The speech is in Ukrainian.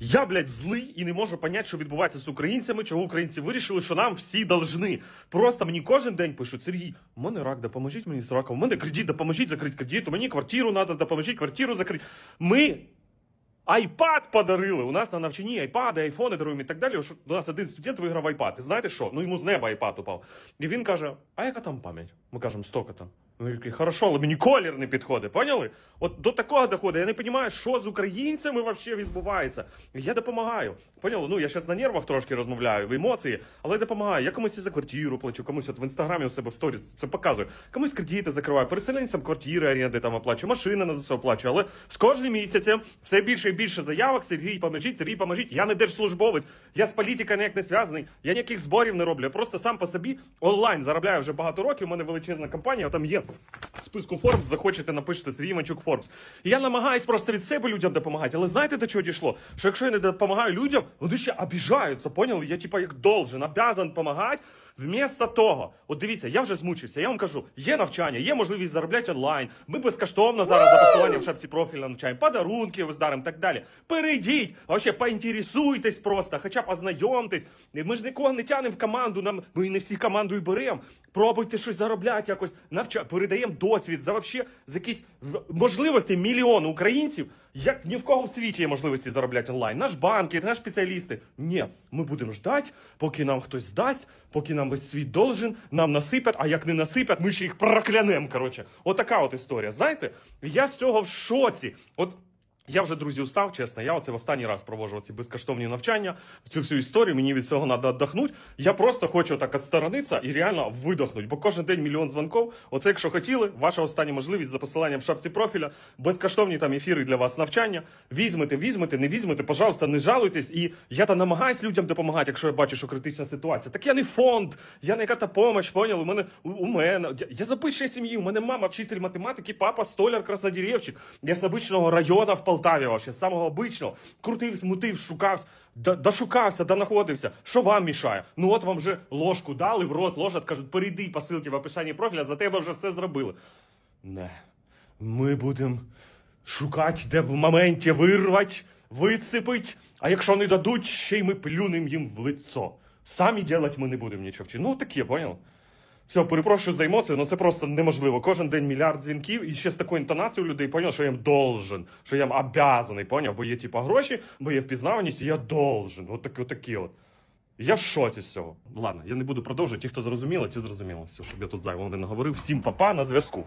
Я, блядь, злий і не можу поняти, що відбувається з українцями, чого українці вирішили, що нам всі должны. Просто мені кожен день пишуть: Сергій, у мене рак, допоможіть мені з раком, у мене кредит, допоможіть закрити кредит, у мені квартиру треба, допоможіть квартиру закрити. Ми айпад подарили. У нас на навчанні айпади, айфони даруємо і так далі. У нас один студент виграв айпад. І знаєте що? Ну йому з неба айпад упав. І він каже: А яка там пам'ять? Ми кажемо, столько там. Він такий, хорошо, але мені колір не підходить. Поняли? От до такого доходить. Я не розумію, що з українцями взагалі відбувається. Я допомагаю. Поняли? Ну я зараз на нервах трошки розмовляю, в емоції, але я допомагаю. Я комусь і за квартиру плачу, комусь от в інстаграмі у себе в сторіс це показую. Комусь кредити закриваю, переселенцям квартири, оренди там оплачую, машини на ЗСУ оплачую. Але з кожним місяцем все більше і більше заявок. Сергій, поможіть, Сергій, поможіть. Я не держслужбовець, я з політикою ніяк не зв'язаний, я ніяких зборів не роблю. Я просто сам по собі онлайн заробляю вже багато років. У мене величезна компанія, там є списку Forbes, захочете, напишете Сергій Манчук Forbes. Я намагаюсь просто від себе людям допомагати. Але знаєте, до чого дійшло? Що якщо я не допомагаю людям, вони ще обіжаються, поняли? Я типа як должен, обязан допомагати. Вмісто того, от дивіться, я вже змучився. Я вам кажу, є навчання, є можливість заробляти онлайн. Ми безкоштовно зараз за посиланням в шапці профіля навчаємо, подарунки виздаримо і так далі. Перейдіть, вообще поінтересуйтесь просто, хоча б ознайомтесь. Ми ж нікого не тянемо в команду. Нам ми не всі команду і беремо. Пробуйте щось заробляти, якось навча передаємо досвід за вообще за якісь можливості мільйон українців. Як ні в кого в світі є можливості заробляти онлайн. Наш банки, наш спеціалісти. Ні, ми будемо ждати, поки нам хтось здасть, поки нам весь світ должен, нам насипять, а як не насипять, ми ще їх проклянемо. Коротше, отака от історія. Знаєте, я з цього в шоці. От я вже друзі устав, чесно. Я оце в останній раз проводжу ці безкоштовні навчання. Цю всю історію мені від цього треба віддохнути. Я просто хочу так відсторонитися і реально видохнути. Бо кожен день мільйон дзвонків. Оце, якщо хотіли, ваша остання можливість за посиланням в шапці профіля, безкоштовні там ефіри для вас навчання. Візьмете, візьмете, не візьмете, пожалуйста, не жалуйтесь. І я та намагаюсь людям допомагати, якщо я бачу, що критична ситуація. Так я не фонд, я не яка-то помощь, поняли? У мене у, мене. Я, я з сім'ї, у мене мама вчитель математики, папа столяр, краснодеревчик. Я з обичного району в Полтаві, вообще, з самого обичного. Крутив, смутив, шукав, до- дошукався, донаходився. Що вам мішає? Ну от вам вже ложку дали, в рот ложать, кажуть, перейди по ссылці в описанні профіля, за тебе вже все зробили. Не. Ми будемо шукати, де в моменті вирвать, вицепить, а якщо не дадуть, ще й ми плюнем їм в лицо. Самі делать ми не будемо нічого вчити. Ну таке, понял? Все, перепрошую за емоцію, ну це просто неможливо. Кожен день мільярд дзвінків і ще з такою інтонацією людей поняв, що я їм должен, що я їм обязаний, поняв? Бо є типа гроші, бо є впізнаваність, і я должен. От такі, от такі от. Я в шоці з цього. Ладно, я не буду продовжувати. Ті, хто зрозуміло, ті зрозуміли. Все, щоб я тут зайво не наговорив. Всім папа на зв'язку.